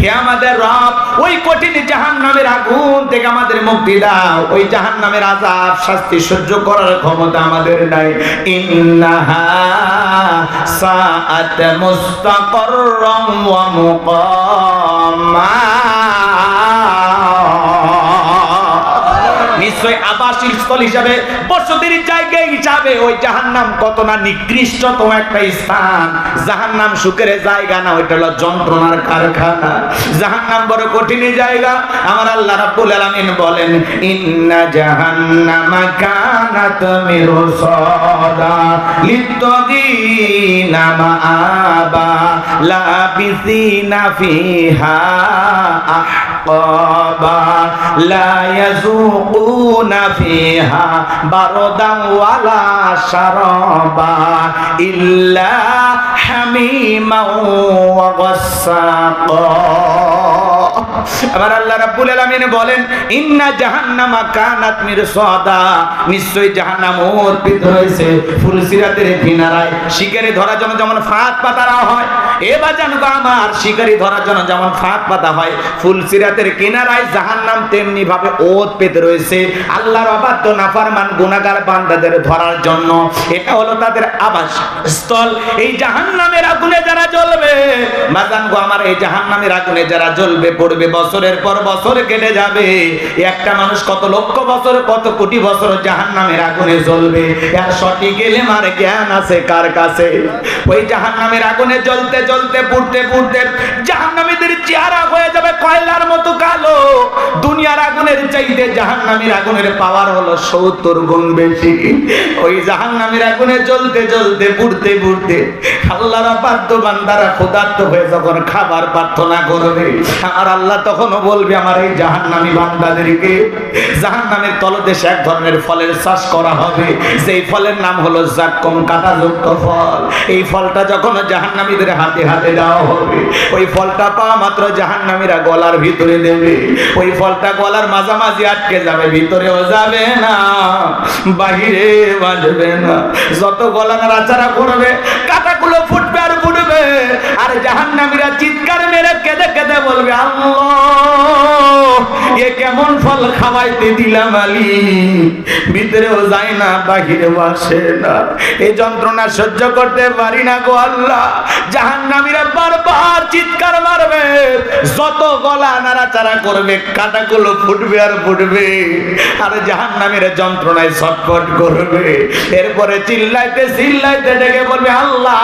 হে আমাদের রব, ওই কঠিন জাহান নামের আগুন থেকে আমাদের মুক্তি দাও। ওই জাহান নামের আজাব শাস্তি সহ্য করার ক্ষমতা আমাদের নাই। ইন্নাহা সাআত মুস্তাকররাম ওয়া মুকাম্মা। নিশ্চয় আবাসিক স্থল হিসাবে বসতির জায়গা হিসাবে ওই জাহান্নাম কত না নিকৃষ্টতম একটা স্থান। জাহান্নাম সুখের জায়গা না, ওইটা হলো যন্ত্রণার কারখানা। জাহান্নাম বড় কঠিন জায়গা। আমার আল্লাহ রাব্বুল আলামিন বলেন, ইন্না জাহান্নামা কানাত মিরসাদা লিত্তাগিনা মাআবা লাবিসিনা ফিহা আহকাবা লা ইয়াযুকুনা ফিহা বারদান ওয়ালা শারাবা ইল্লা হামিমান ওয়া গাসসাকা আবার আল্লাহ রাব্বুল আলামিন বলেন, ইন্না জাহান্নামা কানাত মিরসাদা। নিশ্চয়ই জাহান্নাম অর্পিত হয়েছে ফুলসিরাতের কিনারায়। শিকারে ধরার জন্য যেমন ফাঁদ পাতারা হয় এবার জানো আমার শিকারি ধরার জন্য যেমন ফাঁদ পাতা হয় ফুলসিরাতের কিনারায় জাহান্নাম তেমনি ভাবে ওত পেতে রয়েছে। আল্লাহর অবাধ্য নাফারমান গুনাহগার বান্দাদের ধরার জন্য। এটা হলো তাদের আবাস স্থল। এই জাহান্নামের আগুনে যারা জ্বলবে, মাজান গো আমার, এই জাহান্নামের আগুনে যারা জ্বলবে, পড়বে বছরের পর বছর কেটে যাবে। একটা মানুষ কত লক্ষ বছর, কত কোটি বছর জাহান্নামের আগুনে জ্বলবে? এর সঠিক এলেম আর জ্ঞান আছে কার কাছে? ওই জাহান্নামের আগুনে জ্বলতে জ্বলতে, পুড়তে পুড়তে জাহান্নামীদের চেহারা হয়ে যাবে কয়লার মতো কালো। দুনিয়ার আগুনের চাইতে জাহান্নামীর আগুনের পাওয়ার হলো সত্তর গুণ বেশি। ওই জাহান্নামীর আগুনে জ্বলতে জ্বলতে, পুড়তে পুড়তে আল্লাহর বাদ্য বান্দারা ক্ষুধার্ত হয়ে যখন খাবার প্রার্থনা করবে, আমার আল্লাহ তখনও বলবে, আমার এই জাহান্নামী বান্দাদেরকে জাহান্নামের তলদেশে এক ধরনের ফলের চাষ করা হবে। সেই ফলের নাম হলো জাক্কম কাঁটাযুক্ত ফল। এই ফলটা যখন জাহান্নামীদের হাতে হাতে দেওয়া হবে, ওই ফলটা পাওয়া মাত্র জাহান্নামীরা গলার ভিতরে দেবে। ওই ফলটা গলার মাঝামাঝি আটকে যাবে, ভিতরেও যাবে না, বাহিরে বাজবে না। যত গলা নাড়াচাড়া করবে কাটাগুলো ফুটবে আর ফুটবে। আর জাহান্নামীরা চিৎকার মেরে কেঁদে কেঁদে বলবে, আল্লাহ কেমন ফল খাওয়াইতে দিলাম আলী? ভিতরেও যায় না, বাহিরেও আসে না। এই যন্ত্রণা সহ্য করতে পারি না গো আল্লাহ। জাহান্নামীরা বারবার চিৎকার মারবে। যত গলা নাড়াচাড়া করবে, কাটাগুলো ফুটবে আর ফুটবে। আর জাহান্নামীরা যন্ত্রণায় ছটফট করবে। এরপরে চিল্লাইতে চিল্লাইতে ডেকে বলবে, আল্লাহ,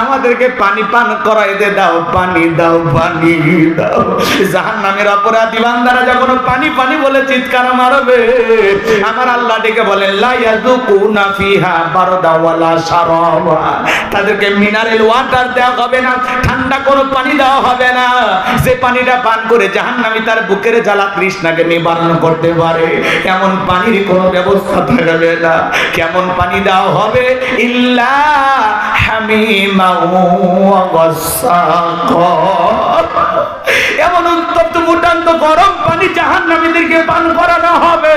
আমাদেরকে পানি পান করাইতে দাও, পানি দাও পানি দাও। জাহান্নামের অপরাধী বান্দারা যখন পানি পানি বলে চিৎকার মারবে, আমার আল্লাহ ডেকে বলেন লাইয়াযুকুনা ফিহা বারদা ওয়ালা তাদেরকে মিনারেল ওয়াটার দেওয়া হবে না, ঠান্ডা কোনো পানি দেওয়া হবে না। যে পানিটা পান করে জাহান্নামী তার বুকের জ্বালা তৃষ্ণাকে নিবারণ করতে পারে। এমন পানির কোনো ব্যবস্থা থাকবে না। কেমন পানি দেওয়া হবে? ইল্লা হামিমা ওয়া গাসসাকা এমন উত্তপ্ত ফুটান্ত গরম পানি জাহান্নামীদেরকে পান করানো হবে।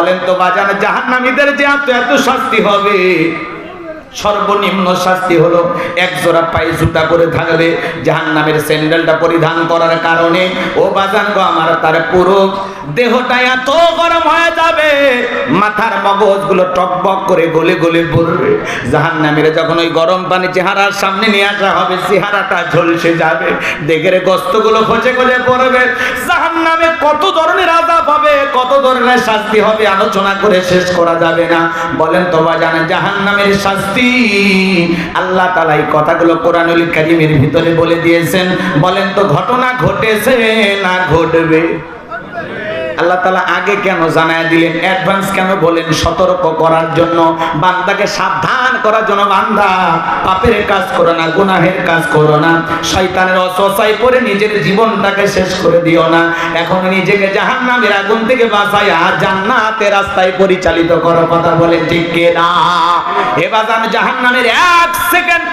বলেন তো বাজান জাহান্নামীদের যে এত এত শাস্তি হবে? সর্বনিম্ন শাস্তি হলো এক জোড়া পায়ে জুতা করে থাকবে। জাহান নামের স্যান্ডেলটা পরিধান করার কারণে, ও বাজান গো আমার তার পুরো দেহটা এত গরম হয়ে যাবে, মাথার মগজগুলো টকবক করে গলে গলে পড়বে। জাহান নামের যখন ওই গরম পানি চেহারার সামনে নিয়ে আসা হবে, চেহারাটা ঝলসে যাবে দেখের গস্তগুলো খসে খসে পড়বে। জাহান নামে কত ধরনের আজাব হবে, কত ধরনের শাস্তি হবে, আলোচনা করে শেষ করা যাবে না। বলেন তো বাজান জাহান নামের শাস্তি আল্লাহ তালা এই কথাগুলো কোরআনুল কারিমের ভিতরে বলে দিয়েছেন। বলেন তো ঘটনা ঘটেছে না ঘটবে? আল্লাহ তালা আগে কেন জানায় দিলেন? অ্যাডভান্স কেন বলেন? সতর্ক করার জন্য। বান্দাকে সাবধান করার জন্য বান্দা। পাপের কাজ করো না, গুনাহের কাজ করো না। শয়তানের অসসাই পরে নিজের জীবনটাকে শেষ করে দিও না। এখন নিজেকে জাহান্নামের আগুন থেকে বাঁচাইয়া জান্নাতের রাস্তায় পরিচালিত করো। কথা বলে ঠিক না এবার আমি জাহান্নামের এক সেকেন্ড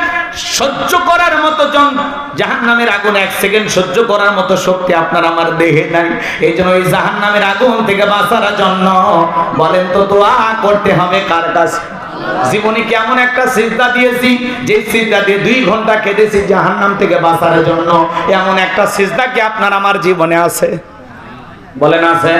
সহ্য করার মতো জন জাহান নামের আগুন এক সেকেন্ড সহ্য করার মতো শক্তি আপনার আমার দেহে নাই। এই জন্য ওই জাহান নামের আগুন থেকে বাঁচার জন্য বলেন তো দোয়া করতে হবে কার কাছে? জীবনে কেমন একটা সিজদা দিয়েছি? যে সিজদা দিয়ে দুই ঘণ্টা কেটেছি জাহান নাম থেকে বাঁচার জন্য। এমন একটা সিজদা কি আপনার আমার জীবনে আছে? বলেন আছে।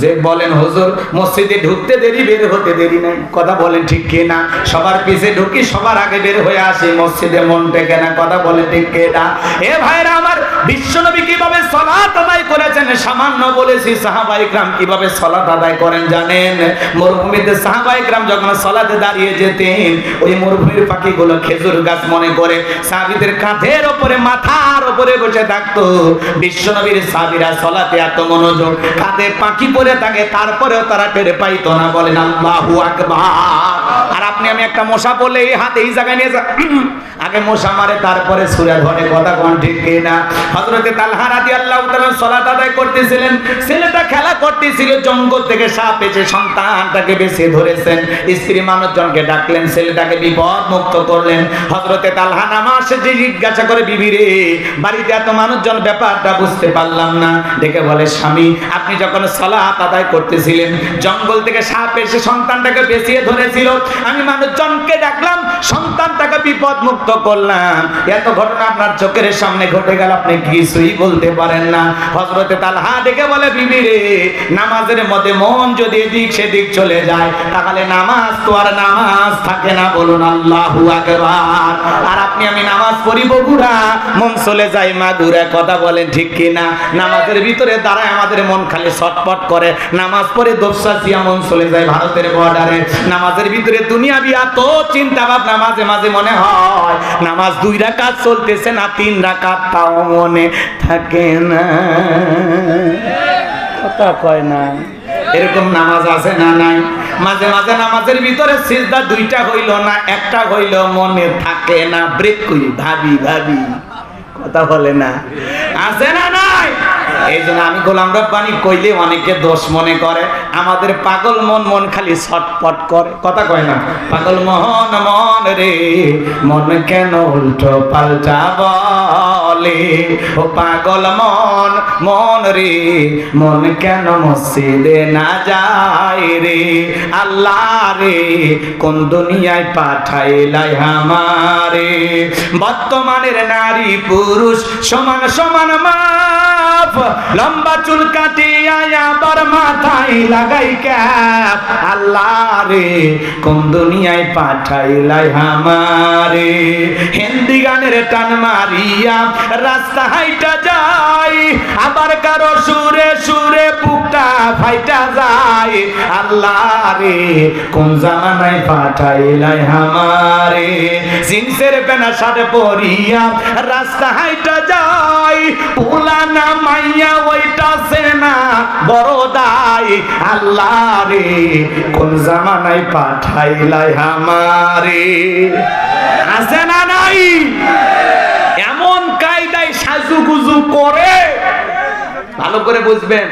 যে বলেন, হুজুর, মসজিদে ঢুকতে দেরি, বের হতে দেরি নাই। কথা বলেন ঠিক কি না সবার পিছে ঢুকি, সবার আগে বের হয়ে আসি। মসজিদে মন টেকে না কথা বলে ঠিক কি না এ ভাইরা আমার বিশ্বনবী কীভাবে সলাত আদায় করেছেন? সামান্য বলেছি সাহাবাই গ্রাম কীভাবে সলাত আদায় করেন জানেন? মরুভূমিতে সাহাবাই গ্রাম যখন সলাতে দাঁড়িয়ে যেতেন, ওই মরুভূমির পাখিগুলো খেজুর গাছ মনে করে সাহাবিদের কাঁধের ওপরে, মাথার ওপরে বসে থাকতো। বিশ্বনবীর সাহাবিরা সলাতে এত মনোযোগ, কাঁধে পাখি পরে থাকে, তারপরেও তারা টেরে পাইতো না, বলেন আল্লাহু আকবার। আর আপনি, আমি একটা মশা বলে এই হাতে এই জায়গায় নিয়ে যা আগে মশা মারে, তারপরে সুরে ধরে, কথা কোন ঠিক কি না হযরতে তালহা রাদিয়াল্লাহু তাআলা সালাত আদায় করতেছিলেন, ছেলেটা খেলা করতেছিল, জঙ্গল থেকে সাপ এসে সন্তানটাকে বেছে ধরেছেন। স্ত্রী মানুষজনকে ডাকলেন, ছেলেটাকে বিপদ মুক্ত করলেন। হযরতে তালহা নামাজ যে জিজ্ঞাসা করে, বিবি রে, বাড়িতে এত মানুষজন, ব্যাপারটা বুঝতে পারলাম না। দেখে বলে, স্বামী, আপনি যখন সালাত আদায় করতেছিলেন। জঙ্গল থেকে সাপ এসে সন্তানটাকে বেঁচিয়ে ধরেছিল। আমি মানুষজনকে ডাকলাম সন্তানটাকে বিপদ মুক্ত করলাম। এত ঘটনা আপনার চোখের সামনে ঘটে গেল, আপনি কিছুই বলতে পারেন না। হজরতে তালহা ডেকে বলে, বিবি রে, নামাজের মধ্যে মন যদি এদিক সেদিক চলে যায়, তাহলে নামাজ তো আর নামাজ থাকে না। বলুন, আল্লাহু আকবার। আর আপনি, আমি নামাজ পড়ি বগুড়া মন চলে যায় মা গুড়া কথা বলেন ঠিক কি না নামাজের ভিতরে দাঁড়ায় আমাদের মন খালি ছটপট করে। নামাজ পড়ে দোপসাচিয়া মন চলে যায় ভারতের বর্ডারে নামাজের ভিতরে দুনিয়াবি এত চিন্তা ভাবনা মাঝে মাঝে মনে হয়, নামাজ দুই রাকাত চলতেছে না তিন রাকাত, তাও মনে থাকে না। কথা কয় না। এরকম নামাজ আছে না নাই? মাঝে মাঝে নামাজের ভিতরে সিজদা দুইটা হইল না, একটা হইল মনে থাকে না, ব্রেক করি, ভাবি ভাবি। কথা বলে না। আছে না এই জন্য আমি গোলাম রব্বানি কইলে অনেকে দোষ মনে করে। আমাদের পাগল মন মন খালি ছটপট করে। কথা কয় না? পাগল মন মন রে, মন কেন উল্টো পাল্টা বলে? ও পাগল মন মন রে, মন কেন মসজিদে না যায় রে? আল্লাহ রে, কোন দুনিয়ায় পাঠাইলাই আমারে? বর্তমানের নারী পুরুষ সমান সমান মাপ, লম্বা চুল কাটিয়া আবার মাথায় লাগাই ক্যাপ আল্লাহ রে, কোন দুনিয়ায় পাঠাইলাই আমারে? হিন্দি গানের টান মারিয়া রাস্তা হাইটা যাই, আবার কারও সুরে সুরে বুকটা ফাইটা যায়। আল্লাহ রে, কোন জামানায় পাঠাইলাই আমারে? জিন্সের প্যানা শার্ট পরিয়া রাস্তা হাইটা যাই পুলানা মাইয়া দাই আল্লাহ রে কোন জামানায় পাঠাইলাই আমারে। আছে না নাই? এমন কায়দায় সাজুগুজু করে, ভালো করে বুঝবেন,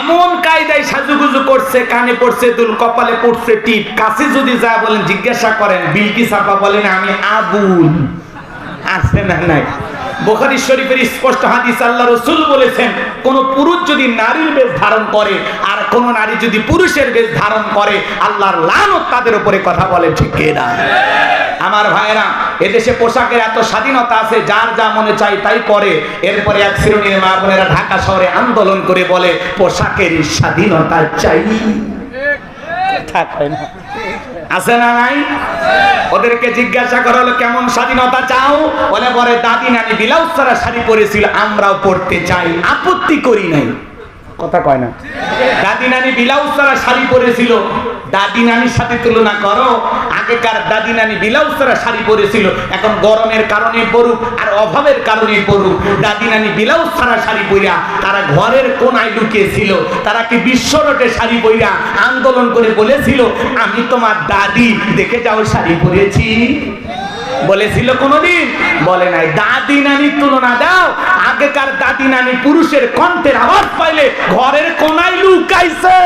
এমন কায়দায় সাজুগুজু করছে, কানে পড়ছে, দুল কপালে পড়ছে, টিপ, কাছে যদি যা বলেন, জিজ্ঞাসা করেন, বিলকি সাপা বলেন, আমি আবুল। আছে না নাই? বোখারি শরীফের স্পষ্ট হাদিস আল্লাহ রসুল বলেছেন, কোন পুরুষ যদি নারীর বেশ ধারণ করে আর কোন নারী যদি পুরুষের বেশ ধারণ করে, আল্লাহর লানত তাদের উপরে কথা বলে, ঠিক না আমার ভাইরা এদেশে পোশাকের এত স্বাধীনতা আছে, যার যা মনে চাই তাই করে। এরপরে এক শ্রেণির মা বোনেরা ঢাকা শহরে আন্দোলন করে বলে পোশাকের স্বাধীনতা চাই। থাকে না। আছে না নাই? ওদেরকে জিজ্ঞাসা করা হলো, কেমন স্বাধীনতা চাও? বলে পরে দাদি নানি ব্লাউজ ছাড়া শাড়ি পরেছিল, আমরাও পড়তে চাই। আপত্তি করি নাই। কথা কয় না। দাদি নানি ব্লাউজ ছাড়া শাড়ি পরেছিল। দাদি নানির সাথে তুলনা করো, আগেকার দাদি নানি ব্লাউজ ছাড়া শাড়ি পরেছিল। এখন গরমের কারণে পড়ুক আর অভাবের কারণে পড়ুক দাদি নানি ব্লাউজ ছাড়া শাড়ি পরিয়া তারা ঘরের কোনায় লুকিয়েছিল। তারা কি বিশ্ব রোডে শাড়ি পরিয়া আন্দোলন করে বলেছিল, আমি তোমার দাদি, দেখে যাও শাড়ি পরেছি। বলেছিল কোনদিন? বলে নাই, দাদি নানির তুলনা দাও, আগেকার দাদি নানি পুরুষের কণ্ঠের আওয়াজ পাইলে ঘরের কোনায় লুকাইছে।